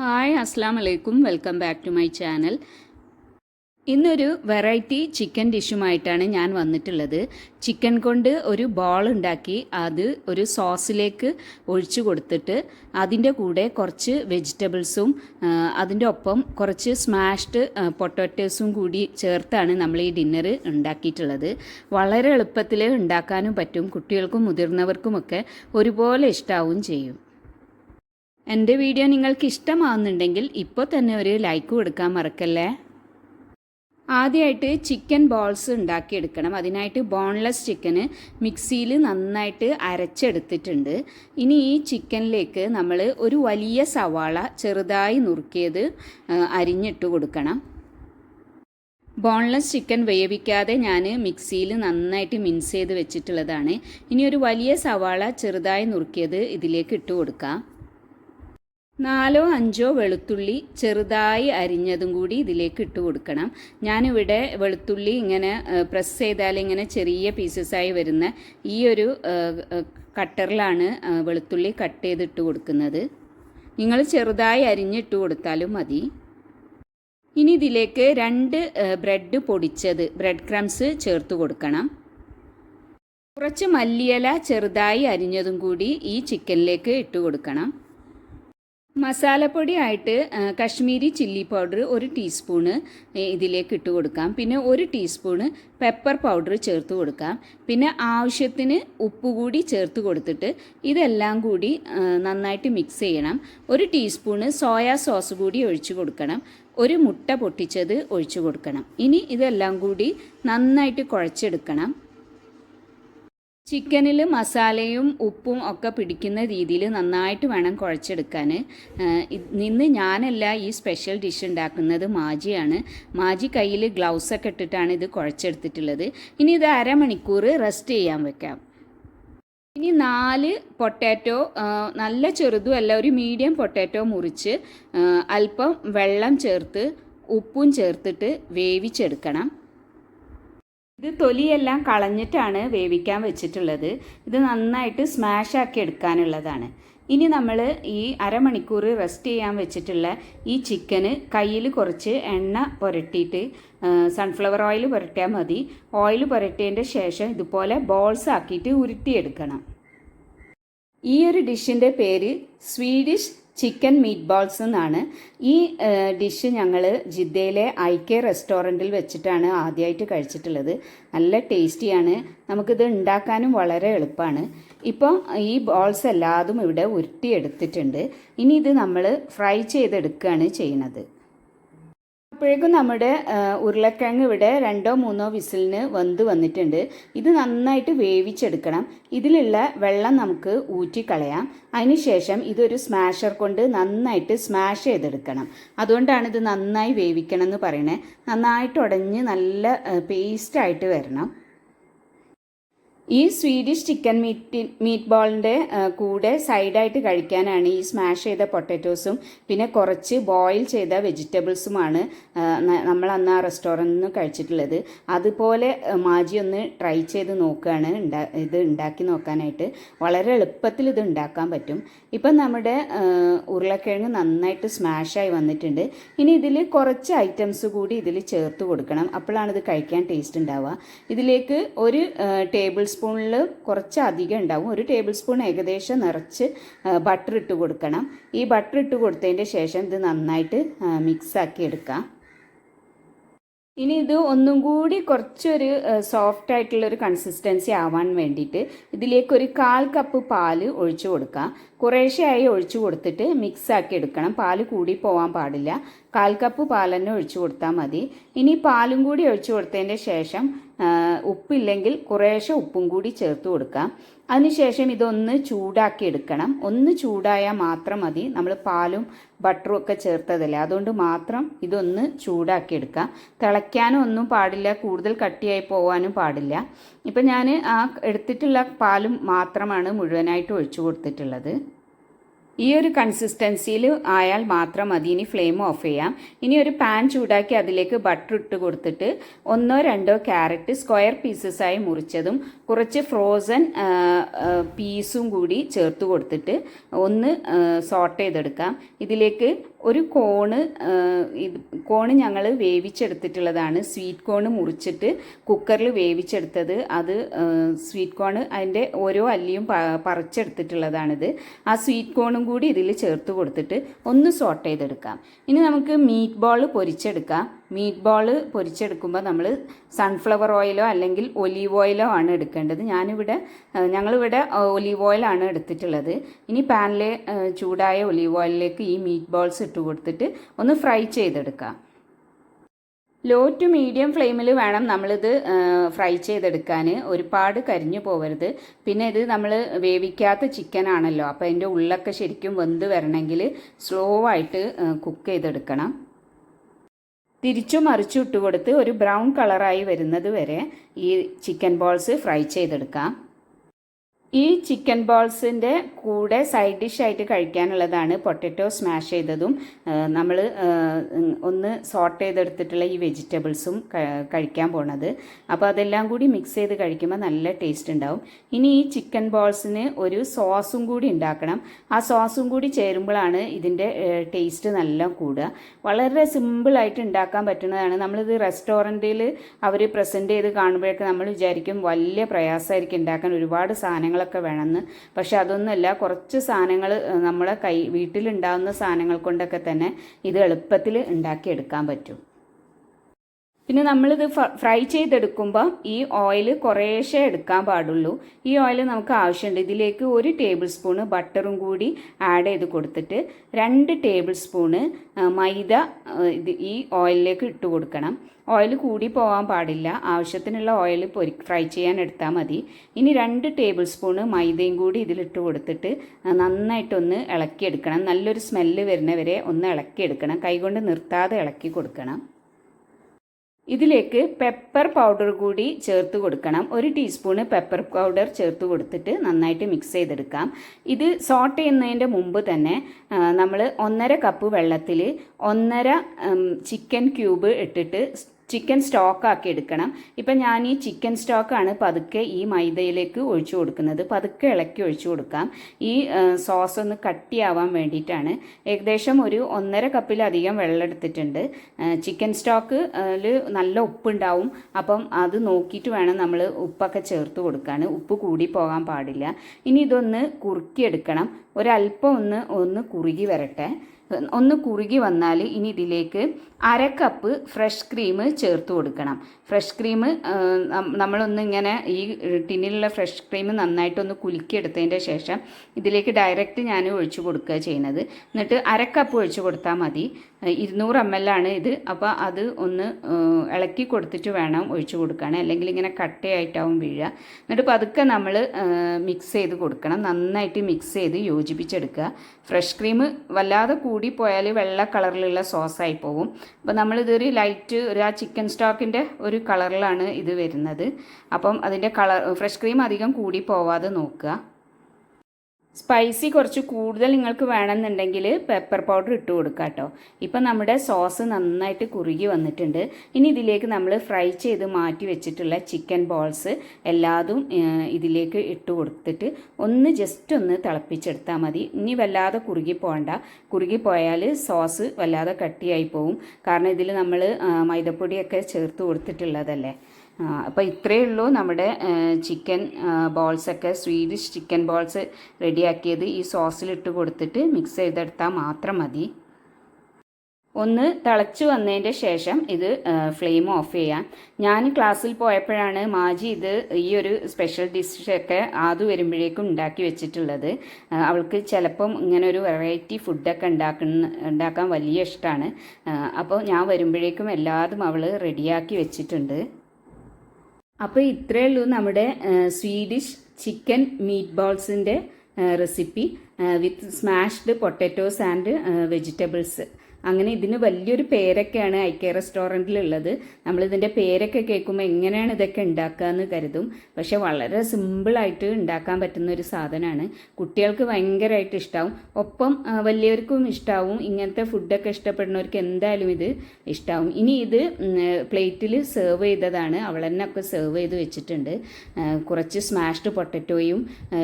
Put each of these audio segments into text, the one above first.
Hi അസ്സാം വലൈക്കും welcome back to my channel. ഇന്നൊരു വെറൈറ്റി ചിക്കൻ ഡിഷുമായിട്ടാണ് ഞാൻ വന്നിട്ടുള്ളത്. ചിക്കൻ കൊണ്ട് ഒരു ബോൾ ഉണ്ടാക്കി അത് ഒരു സോസിലേക്ക് ഒഴിച്ചു കൊടുത്തിട്ട് അതിന്റെ കൂടെ കുറച്ച് വെജിറ്റബിൾസും അതിന്റെ ഒപ്പം കുറച്ച് സ്മാഷ്ഡ് പൊട്ടോറ്റോസും കൂടി ചേർത്താണ് നമ്മൾ ഈ ഡിന്നർ ഉണ്ടാക്കിയിട്ടുള്ളത്. വളരെ എളുപ്പത്തിൽ ഉണ്ടാക്കാനും പറ്റും കുട്ടികൾക്കും മുതിർന്നവർക്കുമൊക്കെ ഒരുപോലെ ഇഷ്ടാവും ചെയ്യും. എന്റെ വീഡിയോ നിങ്ങൾക്ക് ഇഷ്ടമാവുന്നുണ്ടെങ്കിൽ ഇപ്പോൾ തന്നെ ഒരു ലൈക്ക് കൊടുക്കാൻ മറക്കല്ലേ? ആദ്യമായിട്ട് ചിക്കൻ ബോൾസ് ഉണ്ടാക്കിയെടുക്കണം. അതിനായിട്ട് ബോൺലെസ് ചിക്കന് മിക്സിയിൽ നന്നായിട്ട് അരച്ചെടുത്തിട്ടുണ്ട്. ഇനി ഈ ചിക്കനിലേക്ക് നമ്മൾ ഒരു വലിയ സവാള ചെറുതായി നുറുക്കിയത് അരിഞ്ഞിട്ട് കൊടുക്കണം. ബോൺലെസ് ചിക്കൻ വേവിക്കാതെ ഞാൻ മിക്സിയിൽ നന്നായിട്ട് മിൻസ് ചെയ്ത് വെച്ചിട്ടുള്ളതാണ്. ഇനി ഒരു വലിയ സവാള ചെറുതായി നുറുക്കിയത് ഇതിലേക്ക് ഇട്ട് കൊടുക്കാം. നാലോ അഞ്ചോ വെളുത്തുള്ളി ചെറുതായി അരിഞ്ഞതും കൂടി ഇതിലേക്ക് ഇട്ട് കൊടുക്കണം. ഞാനിവിടെ വെളുത്തുള്ളി ഇങ്ങനെ പ്രസ് ചെയ്താൽ ഇങ്ങനെ ചെറിയ പീസസായി വരുന്ന ഈ ഒരു കട്ടറിലാണ് വെളുത്തുള്ളി കട്ട് ചെയ്തിട്ട് കൊടുക്കുന്നത്. നിങ്ങൾ ചെറുതായി അരിഞ്ഞിട്ട് കൊടുത്താലും മതി. ഇനി ഇതിലേക്ക് രണ്ട് ബ്രെഡ് പൊടിച്ചത് ബ്രെഡ് ക്രംസ് ചേർത്ത് കൊടുക്കണം. കുറച്ച് മല്ലിയില ചെറുതായി അരിഞ്ഞതും കൂടി ഈ ചിക്കനിലേക്ക് ഇട്ട് കൊടുക്കണം. മസാലപ്പൊടി ആയിട്ട് കശ്മീരി ചില്ലി പൗഡർ ഒരു ടീസ്പൂണ് ഇതിലേക്ക് ഇട്ട് കൊടുക്കാം. പിന്നെ ഒരു ടീസ്പൂണ് പെപ്പർ പൗഡർ ചേർത്ത് കൊടുക്കാം. പിന്നെ ആവശ്യത്തിന് ഉപ്പ് കൂടി ചേർത്ത് കൊടുത്തിട്ട് ഇതെല്ലാം കൂടി നന്നായിട്ട് മിക്സ് ചെയ്യണം. ഒരു ടീസ്പൂണ് സോയാ സോസ് കൂടി ഒഴിച്ചു കൊടുക്കണം. ഒരു മുട്ട പൊട്ടിച്ചത് ഒഴിച്ചു കൊടുക്കണം. ഇനി ഇതെല്ലാം കൂടി നന്നായിട്ട് കുഴച്ചെടുക്കണം. ചിക്കനിൽ മസാലയും ഉപ്പും ഒക്കെ പിടിക്കുന്ന രീതിയിൽ നന്നായിട്ട് വേണം കുഴച്ചെടുക്കാൻ നിന്ന് ഞാനല്ല ഈ സ്പെഷ്യൽ ഡിഷ് ഉണ്ടാക്കുന്നത് മാജിയാണ്. മാജി കയ്യിൽ ഗ്ലൗസൊക്കെ ഇട്ടിട്ടാണ് ഇത് കുഴച്ചെടുത്തിട്ടുള്ളത്. ഇനി ഇത് അരമണിക്കൂർ റെസ്റ്റ് ചെയ്യാൻ വെക്കാം. ഇനി നാല് പൊട്ടാറ്റോ നല്ല ചെറുതും അല്ല ഒരു മീഡിയം പൊട്ടാറ്റോ മുറിച്ച് അല്പം വെള്ളം ചേർത്ത് ഉപ്പും ചേർത്തിട്ട് വേവിച്ചെടുക്കണം. ഇത് തൊലിയെല്ലാം കളഞ്ഞിട്ടാണ് വേവിക്കാൻ വെച്ചിട്ടുള്ളത്. ഇത് നന്നായിട്ട് സ്മാഷ് ആക്കി എടുക്കാനുള്ളതാണ്. ഇനി നമ്മൾ ഈ അരമണിക്കൂർ റെസ്റ്റ് ചെയ്യാൻ വെച്ചിട്ടുള്ള ഈ ചിക്കന് കയ്യിൽ കുറച്ച് എണ്ണ പുരട്ടിയിട്ട് സൺഫ്ലവർ ഓയിൽ പുരട്ടിയാൽ മതി. ഓയിൽ പുരട്ടിയതിന്റെ ശേഷം ഇതുപോലെ ബോൾസ് ആക്കിയിട്ട് ഉരുട്ടിയെടുക്കണം. ഈ ഒരു ഡിഷിന്റെ പേര് സ്വീഡിഷ് ചിക്കൻ മീറ്റ് ബോൾസ് എന്നാണ്. ഈ ഡിഷ് ഞങ്ങൾ ജിദ്ദയിലെ ഐ കെ റെസ്റ്റോറന്റിൽ വെച്ചിട്ടാണ് ആദ്യമായിട്ട് കഴിച്ചിട്ടുള്ളത്. നല്ല ടേസ്റ്റിയാണ്. നമുക്കിത് ഉണ്ടാക്കാനും വളരെ എളുപ്പമാണ്. ഇപ്പോൾ ഈ ബോൾസ് എല്ലാതും ഇവിടെ ഉരുട്ടിയെടുത്തിട്ടുണ്ട്. ഇനി ഇത് നമ്മൾ ഫ്രൈ ചെയ്തെടുക്കുകയാണ് ചെയ്യുന്നത്. അപ്പോഴേക്കും നമ്മുടെ ഉരുളക്കിഴങ്ങ് ഇവിടെ രണ്ടോ മൂന്നോ വിസിലിന് വെന്ത് വന്നിട്ടുണ്ട്. ഇത് നന്നായിട്ട് വേവിച്ചെടുക്കണം. ഇതിലുള്ള വെള്ളം നമുക്ക് ഊറ്റിക്കളയാം. അതിനുശേഷം ഇതൊരു സ്മാഷർ കൊണ്ട് നന്നായിട്ട് സ്മാഷ് ചെയ്തെടുക്കണം. അതുകൊണ്ടാണ് ഇത് നന്നായി വേവിക്കണം എന്ന് പറയണേ. നന്നായിട്ട് ഉടഞ്ഞ് നല്ല പേസ്റ്റായിട്ട് വരണം. ഈ സ്വീഡിഷ് ചിക്കൻ മീറ്റ് മീറ്റ് ബോളിന്റെ കൂടെ സൈഡായിട്ട് കഴിക്കാനാണ് ഈ സ്മാഷ് ചെയ്ത പൊട്ടറ്റോസും പിന്നെ കുറച്ച് ബോയിൽ ചെയ്ത വെജിറ്റബിൾസുമാണ് നമ്മൾ അന്ന് ആ റെസ്റ്റോറന്റിൽ നിന്ന് കഴിച്ചിട്ടുള്ളത്. അതുപോലെ മാജി ഒന്ന് ട്രൈ ചെയ്ത് നോക്കുകയാണ് ഇത് ഉണ്ടാക്കി നോക്കാനായിട്ട്. വളരെ എളുപ്പത്തിൽ ഇത് ഉണ്ടാക്കാൻ പറ്റും. ഇപ്പം നമ്മുടെ ഉരുളക്കിഴങ്ങ് നന്നായിട്ട് സ്മാഷായി വന്നിട്ടുണ്ട്. ഇനി ഇതിൽ കുറച്ച് ഐറ്റംസ് കൂടി ഇതിൽ ചേർത്ത് കൊടുക്കണം. അപ്പോഴാണ് ഇത് കഴിക്കാൻ ടേസ്റ്റ് ഉണ്ടാവുക ഇതിലേക്ക് ഒരു ടേബിൾ സ്പൂണിൽ കുറച്ച് അധികം ഉണ്ടാവും. ഒരു ടേബിൾ സ്പൂൺ ഏകദേശം നിറച്ച് ബട്ടർ ഇട്ട് കൊടുക്കണം. ഈ ബട്ടർ ഇട്ട് കൊടുത്തതിന്റെ ശേഷം ഇത് നന്നായിട്ട് മിക്സാക്കി എടുക്കാം. ഇനി ഇത് ഒന്നും കൂടി കുറച്ചൊരു സോഫ്റ്റ് ആയിട്ടുള്ളൊരു കൺസിസ്റ്റൻസി ആവാൻ വേണ്ടിയിട്ട് ഇതിലേക്ക് ഒരു കാൽ കപ്പ് പാൽ ഒഴിച്ചു കൊടുക്കാം. കുറേശ്ശെയായി ഒഴിച്ചു കൊടുത്തിട്ട് മിക്സ് ആക്കി എടുക്കണം. പാൽ കൂടി പോകാൻ പാടില്ല. കാൽ കപ്പ് പാൽ തന്നെ ഒഴിച്ചു കൊടുത്താൽ മതി. ഇനി പാലും കൂടി ഒഴിച്ചു കൊടുത്തതിന്റെ ശേഷം ഉപ്പില്ലെങ്കിൽ കുറേശ്ശെ ഉപ്പും കൂടി ചേർത്ത് കൊടുക്കാം. അതിനുശേഷം ഇതൊന്ന് ചൂടാക്കി എടുക്കണം. ഒന്ന് ചൂടായാൽ മാത്രം മതി. നമ്മൾ പാലും ബട്ടറും ഒക്കെ ചേർത്തതല്ലേ. അതുകൊണ്ട് മാത്രം ഇതൊന്ന് ചൂടാക്കി എടുക്കാം. തിളയ്ക്കാനും ഒന്നും പാടില്ല. കൂടുതൽ കട്ടിയായി പോകാനും പാടില്ല. ഇപ്പം ഞാൻ ആ എടുത്തിട്ടുള്ള പാലും മാത്രമാണ് മുഴുവനായിട്ട് ഒഴിച്ചു കൊടുത്തിട്ടുള്ളത്. ഈ ഒരു കൺസിസ്റ്റൻസിയിൽ ആയാൽ മാത്രം മതി. ഇനി ഫ്ലെയിം ഓഫ് ചെയ്യാം. ഇനി ഒരു പാൻ ചൂടാക്കി അതിലേക്ക് ബട്ടർ ഇട്ട് കൊടുത്തിട്ട് ഒന്നോ രണ്ടോ ക്യാരറ്റ് സ്ക്വയർ പീസസായി മുറിച്ചതും കുറച്ച് ഫ്രോസൺ പീസും കൂടി ചേർത്ത് കൊടുത്തിട്ട് ഒന്ന് സോട്ട് ചെയ്തെടുക്കാം. ഇതിലേക്ക് ഒരു കോണ് ഇത് കോണ് ഞങ്ങൾ വേവിച്ചെടുത്തിട്ടുള്ളതാണ്. സ്വീറ്റ് കോണ് മുറിച്ചിട്ട് കുക്കറിൽ വേവിച്ചെടുത്തത്. അത് സ്വീറ്റ് കോണ് അതിന്റെ ഓരോ അല്ലിയും പറിച്ചെടുത്തിട്ടുള്ളതാണിത്. ആ സ്വീറ്റ് കോണും കൂടി ഇതിൽ ചേർത്ത് കൊടുത്തിട്ട് ഒന്ന് സോട്ട് ചെയ്തെടുക്കാം. ഇനി നമുക്ക് മീറ്റ് ബോൾ പൊരിച്ചെടുക്കാം. മീറ്റ് ബോൾ പൊരിച്ചെടുക്കുമ്പോൾ നമ്മൾ സൺഫ്ലവർ ഓയിലോ അല്ലെങ്കിൽ ഒലീവ് ഓയിലോ ആണ് എടുക്കേണ്ടത്. ഞാനിവിടെ ഞങ്ങളിവിടെ ഒലീവ് ഓയിലാണ് എടുത്തിട്ടുള്ളത്. ഇനി പാനിൽ ചൂടായ ഒലീവ് ഓയിലിലേക്ക് ഈ മീറ്റ് ബോൾസ് ഇട്ട് കൊടുത്തിട്ട് ഒന്ന് ഫ്രൈ ചെയ്തെടുക്കാം. ലോ ടു മീഡിയം ഫ്ലെയിമിൽ വേണം നമ്മളിത് ഫ്രൈ ചെയ്തെടുക്കാൻ ഒരുപാട് കരിഞ്ഞു പോകരുത് പിന്നെ ഇത് നമ്മൾ വേവിക്കാത്ത ചിക്കൻ ആണല്ലോ. അപ്പോൾ അതിന്റെ ഉള്ളൊക്കെ ശരിക്കും വെന്ത് വരണമെങ്കിൽ സ്ലോ ആയിട്ട് കുക്ക് ചെയ്തെടുക്കണം. തിരിച്ചു മറിച്ചു ഇട്ട് കൊടുത്ത് ഒരു ബ്രൗൺ കളറായി വരുന്നത് വരെ ഈ ചിക്കൻ ബോൾസ് ഫ്രൈ ചെയ്തെടുക്കാം. ഈ ചിക്കൻ ബോൾസിന്റെ കൂടെ സൈഡ് ഡിഷായിട്ട് കഴിക്കാനുള്ളതാണ് പൊട്ടറ്റോ സ്മാഷ് ചെയ്തതും. നമ്മൾ ഒന്ന് സോട്ട് ചെയ്തെടുത്തിട്ടുള്ള ഈ വെജിറ്റബിൾസും കഴിക്കാൻ പോണത്. അപ്പോൾ അതെല്ലാം കൂടി മിക്സ് ചെയ്ത് കഴിക്കുമ്പോൾ നല്ല ടേസ്റ്റ് ഉണ്ടാവും. ഇനി ഈ ചിക്കൻ ബോൾസിന് ഒരു സോസും കൂടി ഉണ്ടാക്കണം. ആ സോസും കൂടി ചേരുമ്പോഴാണ് ഇതിന്റെ ടേസ്റ്റ് നല്ല കൂടുക. വളരെ സിമ്പിളായിട്ട് ഉണ്ടാക്കാൻ പറ്റുന്നതാണ്. നമ്മളിത് റെസ്റ്റോറന്റിൽ അവർ പ്രസന്റ് ചെയ്ത് കാണുമ്പോഴൊക്കെ നമ്മൾ വിചാരിക്കും വലിയ പ്രയാസമായിരിക്കും ഉണ്ടാക്കാൻ. ഒരുപാട് സാധനങ്ങളൊക്കെ വേണമെന്ന്. പക്ഷെ അതൊന്നുമല്ല കുറച്ച് സാധനങ്ങൾ നമ്മളെ കൈ വീട്ടിലുണ്ടാകുന്ന സാധനങ്ങൾ കൊണ്ടൊക്കെ തന്നെ ഇത് എളുപ്പത്തിൽ ഉണ്ടാക്കിയെടുക്കാൻ പറ്റും. പിന്നെ നമ്മളിത് ഫ്രൈ ചെയ്തെടുക്കുമ്പോൾ ഈ ഓയിൽ കുറേശ്ശേ എടുക്കാൻ പാടുള്ളൂ. ഈ ഓയിൽ നമുക്ക് ആവശ്യമുണ്ട്. ഇതിലേക്ക് ഒരു ടേബിൾ സ്പൂണ് ബട്ടറും കൂടി ആഡ് ചെയ്ത് കൊടുത്തിട്ട് രണ്ട് ടേബിൾ സ്പൂണ് മൈദ ഇത് ഈ ഓയിലിലേക്ക് ഇട്ട് കൊടുക്കണം. ഓയിൽ കൂടി പോകാൻ പാടില്ല. ആവശ്യത്തിനുള്ള ഓയിൽ പൊരി ഫ്രൈ ചെയ്യാൻ എടുത്താൽ മതി. ഇനി രണ്ട് ടേബിൾ സ്പൂണ് മൈദയും കൂടി ഇതിലിട്ട് കൊടുത്തിട്ട് നന്നായിട്ടൊന്ന് ഇളക്കിയെടുക്കണം. നല്ലൊരു സ്മെല്ല് വരുന്നവരെ ഒന്ന് ഇളക്കിയെടുക്കണം. കൈകൊണ്ട് നിർത്താതെ ഇളക്കി കൊടുക്കണം. ഇതിലേക്ക് പെപ്പർ പൗഡർ കൂടി ചേർത്ത് കൊടുക്കണം. ഒരു ടീസ്പൂണ് പെപ്പർ പൗഡർ ചേർത്ത് കൊടുത്തിട്ട് നന്നായിട്ട് മിക്സ് ചെയ്തെടുക്കാം. ഇത് സോട്ട് ചെയ്യുന്നതിന്റെ മുമ്പ് തന്നെ നമ്മൾ ഒന്നര കപ്പ് വെള്ളത്തിൽ ഒന്നര ചിക്കൻ ക്യൂബ് ഇട്ടിട്ട് ചിക്കൻ സ്റ്റോക്ക് ആക്കി എടുക്കണം. ഇപ്പം ഞാൻ ഈ ചിക്കൻ സ്റ്റോക്കാണ് പതുക്കെ ഈ മൈദയിലേക്ക് ഒഴിച്ചു കൊടുക്കുന്നത്. പതുക്കെ ഇളക്കി ഒഴിച്ചു കൊടുക്കാം. ഈ സോസ് ഒന്ന് കട്ടിയാവാൻ വേണ്ടിയിട്ടാണ്. ഏകദേശം ഒരു ഒന്നര കപ്പിലധികം വെള്ളം എടുത്തിട്ടുണ്ട്. ചിക്കൻ സ്റ്റോക്ക് നല്ല ഉപ്പുണ്ടാവും. അപ്പം അത് നോക്കിയിട്ട് വേണം നമ്മൾ ഉപ്പൊക്കെ ചേർത്ത് കൊടുക്കാൻ. ഉപ്പ് കൂടി പോകാൻ പാടില്ല. ഇനി ഇതൊന്ന് കുറുക്കിയെടുക്കണം. ഒരല്പം ഒന്ന് ഒന്ന് കുറുകി വരട്ടെ. ഒന്ന് കുറുകി വന്നാൽ ഇനി ഇതിലേക്ക് അര കപ്പ് ഫ്രഷ് ക്രീം ചേർത്ത് കൊടുക്കണം. ഫ്രഷ് ക്രീം നമ്മളൊന്ന് ഇങ്ങനെ ഈ ടിന്നിലുള്ള ഫ്രഷ് ക്രീം നന്നായിട്ടൊന്ന് കുലുക്കിയെടുത്തതിന്റെ ശേഷം ഇതിലേക്ക് ഡയറക്റ്റ് ഞാൻ ഒഴിച്ചു കൊടുക്കുക ചെയ്യുന്നത്. എന്നിട്ട് അര കപ്പ് ഒഴിച്ചു കൊടുത്താൽ മതി. ഇരുന്നൂറ് എം എൽ ആണ് ഇത്. അപ്പോൾ അത് ഒന്ന് ഇളക്കി കൊടുത്തിട്ട് വേണം ഒഴിച്ചു കൊടുക്കാൻ. അല്ലെങ്കിൽ ഇങ്ങനെ കട്ടയായിട്ടാവും വീഴുക. എന്നിട്ട് പതുക്കെ നമ്മൾ മിക്സ് ചെയ്ത് കൊടുക്കണം. നന്നായിട്ട് മിക്സ് ചെയ്ത് യോജിപ്പിച്ചെടുക്കുക. ഫ്രഷ് ക്രീം വല്ലാതെ കൂടി പോയാൽ വെള്ള കളറിലുള്ള സോസായി പോകും അപ്പോൾ നമ്മളിതൊരു ലൈറ്റ് ഒരു ആ ചിക്കൻ സ്റ്റോക്കിന്റെ ഒരു കളറിലാണ് ഇത് വരുന്നത്. അപ്പം അതിന്റെ കളർ ഫ്രഷ് ക്രീം അധികം കൂടി പോവാതെ നോക്കുക. സ്പൈസി കുറച്ച് കൂടുതൽ നിങ്ങൾക്ക് വേണമെന്നുണ്ടെങ്കിൽ പെപ്പർ പൗഡർ ഇട്ട് കൊടുക്കുക കേട്ടോ. ഇപ്പം നമ്മുടെ സോസ് നന്നായിട്ട് കുറുകി വന്നിട്ടുണ്ട്. ഇനി ഇതിലേക്ക് നമ്മൾ ഫ്രൈ ചെയ്ത് മാറ്റി വെച്ചിട്ടുള്ള ചിക്കൻ ബോൾസ് എല്ലാതും ഇതിലേക്ക് ഇട്ട് കൊടുത്തിട്ട് ഒന്ന് ജസ്റ്റ് ഒന്ന് തിളപ്പിച്ചെടുത്താൽ മതി. ഇനി വല്ലാതെ കുറുകി പോകണ്ട. കുറുകി പോയാൽ സോസ് വല്ലാതെ കട്ടിയായി പോവും. കാരണം ഇതിൽ നമ്മൾ മൈദപ്പൊടിയൊക്കെ ചേർത്ത് കൊടുത്തിട്ടുള്ളതല്ലേ. അപ്പോൾ ഇത്രയേ ഉള്ളൂ നമ്മുടെ ചിക്കൻ ബോൾസൊക്കെ സ്വീഡിഷ് ചിക്കൻ ബോൾസ് റെഡിയാക്കിയത്. ഈ സോസിലിട്ട് കൊടുത്തിട്ട് മിക്സ് ചെയ്തെടുത്താൽ മാത്രം മതി. ഒന്ന് തിളച്ച് വന്നതിന്റെ ശേഷം ഇത് ഫ്ലെയിം ഓഫ് ചെയ്യാം. ഞാൻ ക്ലാസ്സിൽ പോയപ്പോഴാണ് മാജി ഇത് ഈ ഒരു സ്പെഷ്യൽ ഡിഷൊക്കെ ആദ്യ വരുമ്പോഴേക്കും ഉണ്ടാക്കി വെച്ചിട്ടുള്ളത്. അവൾക്ക് ചിലപ്പം ഇങ്ങനെ ഒരു വെറൈറ്റി ഫുഡൊക്കെ ഉണ്ടാക്കുന്ന ഉണ്ടാക്കാൻ വലിയ ഇഷ്ടമാണ് അപ്പോൾ ഞാൻ വരുമ്പോഴേക്കും എല്ലാതും അവൾ റെഡിയാക്കി വെച്ചിട്ടുണ്ട്. അപ്പോൾ ഇത്രയേ ഉള്ളൂ നമ്മുടെ Swedish chicken meat ബോൾസിന്റെ recipe with smashed potatoes and vegetables. അങ്ങനെ ഇതിന് വലിയൊരു പേരൊക്കെയാണ് ഐക്യ റെസ്റ്റോറന്റിലുള്ളത്. നമ്മളിതിന്റെ പേരൊക്കെ കേൾക്കുമ്പോൾ എങ്ങനെയാണ് ഇതൊക്കെ ഉണ്ടാക്കുക എന്ന് കരുതും. പക്ഷെ വളരെ സിമ്പിളായിട്ട് ഉണ്ടാക്കാൻ പറ്റുന്ന ഒരു സാധനമാണ് കുട്ടികൾക്ക് ഭയങ്കരമായിട്ട് ഇഷ്ടമാവും ഒപ്പം വലിയവർക്കും ഇഷ്ടമാവും ഇങ്ങനത്തെ ഫുഡൊക്കെ ഇഷ്ടപ്പെടുന്നവർക്ക് എന്തായാലും ഇത് ഇഷ്ടമാവും ഇനി ഇത് പ്ലേറ്റിൽ സെർവ് ചെയ്തതാണ്. അവൾ തന്നെ ഒക്കെ സെർവ് ചെയ്ത് വെച്ചിട്ടുണ്ട്. കുറച്ച് സ്മാഷ്ഡ് പൊട്ടറ്റോയും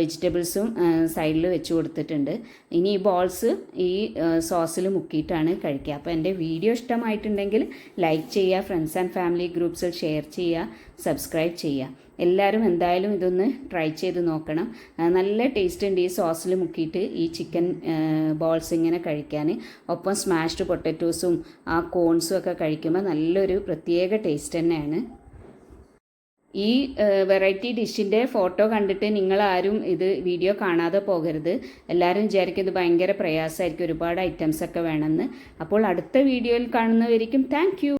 വെജിറ്റബിൾസും സൈഡിൽ വെച്ച് കൊടുത്തിട്ടുണ്ട്. ഇനി ഈ ബോൾസ് ഈ സോസിൽ മുക്കിയിട്ടാണ് കഴിക്കുക. അപ്പോൾ എന്റെ വീഡിയോ ഇഷ്ടമായിട്ടുണ്ടെങ്കിൽ ലൈക്ക് ചെയ്യുക ഫ്രണ്ട്സ് ആൻഡ് ഫാമിലി ഗ്രൂപ്പ്സിൽ ഷെയർ ചെയ്യുക സബ്സ്ക്രൈബ് ചെയ്യുക. എല്ലാവരും എന്തായാലും ഇതൊന്ന് ട്രൈ ചെയ്ത് നോക്കണം. നല്ല ടേസ്റ്റ് ഉണ്ട് ഈ സോസിൽ മുക്കിയിട്ട് ഈ ചിക്കൻ ബോൾസ് ഇങ്ങനെ കഴിക്കാൻ. ഒപ്പം സ്മാഷ്ഡ് പൊട്ടറ്റോസും ആ കോൺസും ഒക്കെ കഴിക്കുമ്പോൾ നല്ലൊരു പ്രത്യേക ടേസ്റ്റ് തന്നെയാണ്. ഈ വെറൈറ്റി ഡിഷിന്റെ ഫോട്ടോ കണ്ടിട്ട് നിങ്ങൾ ആരും ഇത് വീഡിയോ കാണാതെ പോകരുത്. എല്ലാവരും വിചാരിക്കും ഇത് ഭയങ്കര പ്രയാസമായിരിക്കും ഒരുപാട് ഐറ്റംസ് ഒക്കെ വേണമെന്ന്. അപ്പോൾ അടുത്ത വീഡിയോയിൽ കാണുന്നവരിക്കും താങ്ക്